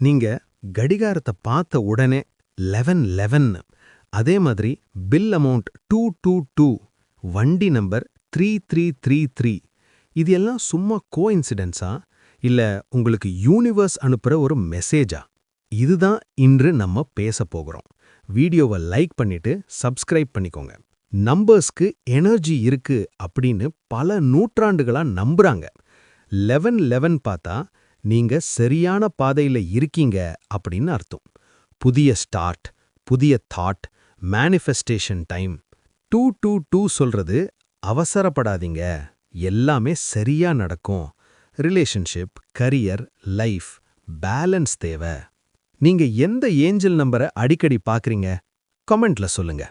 நீங்க கடிகாரத்தை பார்த்த உடனே லெவன் லெவன் அதே மாதிரி bill amount two two two வண்டி number three three three three இது எல்லாம் சும்மா கோ இன்சிடென்ஸா இல்ல உங்களுக்கு யூனிவர்ஸ் அனுப்புற ஒரு மெசேஜா இதுதான் இன்று நம்ம பேச போகிறோம். வீடியோவை லைக் பண்ணிட்டு சப்ஸ்கிரைப் பண்ணிக்கோங்க. நம்பர்ஸ்க்கு எனர்ஜி இருக்கு அப்படின்னு பல நூற்றாண்டுகளா நம்புறாங்க. லெவன் லெவன் பார்த்தா நீங்க சரியான பாதையில இருக்கீங்க அப்படின்னு அர்த்தம். புதிய ஸ்டார்ட் புதிய thought manifestation time two two two சொல்றது அவசரப்படாதீங்க. எல்லாமே சரியா நடக்கும். ரிலேஷன்ஷிப் கரியர் லைஃப் பேலன்ஸ் தேவை. நீங்க எந்த ஏஞ்சல் நம்பரை அடிக்கடி பாக்குறீங்க? கமெண்ட்ல சொல்லுங்க.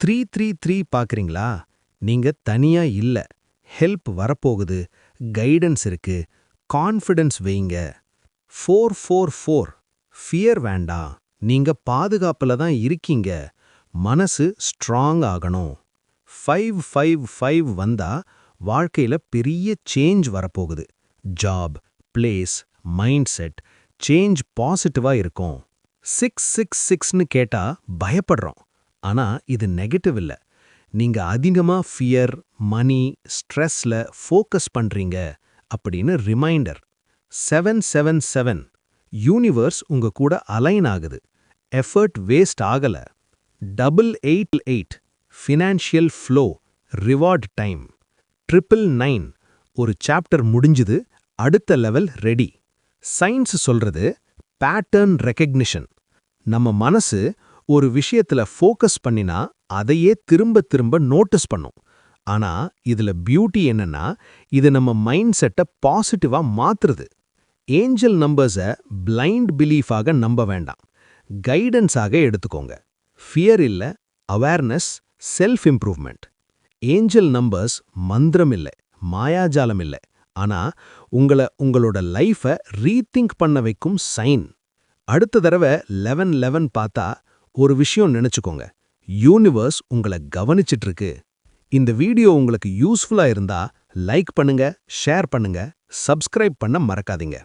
த்ரீ த்ரீ த்ரீ பாக்குறீங்களா? நீங்க தனியா இல்ல. ஹெல்ப் வரப்போகுது. கைடன்ஸ் இருக்கு. கான்ஃபிடன்ஸ் வைங்க. ஃபோர் ஃபோர் ஃபோர் ஃபியர் வேண்டாம். நீங்க பாதுகாப்புல தான் இருக்கீங்க. மனசு ஸ்ட்ராங் ஆகணும். ஃபைவ் ஃபைவ் ஃபைவ் வந்தா வாழ்க்கையில பெரிய சேஞ்ச் வரப்போகுது. Job place mind set change பாசிட்டிவா இருக்கும். சிக்ஸ் சிக்ஸ் சிக்ஸ்னு கேட்டா பயப்படுறோம். ஆனா இது நெகட்டிவ் இல்ல. நீங்க அதிகமா ஃபியர் மணி ஸ்ட்ரெஸ்ல ஃபோக்கஸ் பண்றீங்க. அப்படின்னு reminder seven seven seven universe உங்க கூட அலைன் ஆகுது. எஃபர்ட் வேஸ்ட் ஆகல. Double eight eight financial flow reward time triple nine ஒரு சாப்டர் முடிஞ்சுது. அடுத்த லெவல் ரெடி சயின்ஸ் சொல்றது பேட்டர்ன் ரெக்கக்னிஷன் நம்ம மனசு ஒரு விஷயத்துல ஃபோக்கஸ் பண்ணினா அதையே திரும்ப திரும்ப நோட்டீஸ் பண்ணும். ஆனா இதுல பியூட்டி என்னன்னா இது நம்ம மைண்ட் செட்டை பாசிட்டிவா மாத்துறது. ஏஞ்சல் நம்பர்ஸை பிளைண்ட் பிலீஃபாக நம்ப வேண்டாம். கைடன்ஸாக எடுத்துக்கோங்க. ஃபியர் இல்ல awareness self improvement angel numbers மந்திரம் இல்லை மாயாஜாலம் இல்லை. ஆனா உங்களை உங்களோட லைஃபை ரீதிங்க் பண்ண வைக்கும் சைன் அடுத்த தடவை லெவன் லெவன் பார்த்தா ஒரு விஷயம் நினைச்சுக்கோங்க. யூனிவர்ஸ் உங்களை கவனிச்சிட்டு இருக்கு இந்த வீடியோ உங்களுக்கு யூஸ்ஃபுல்லா இருந்தா லைக் பண்ணுங்க ஷேர் பண்ணுங்க சப்ஸ்கிரைப் பண்ண மறக்காதீங்க.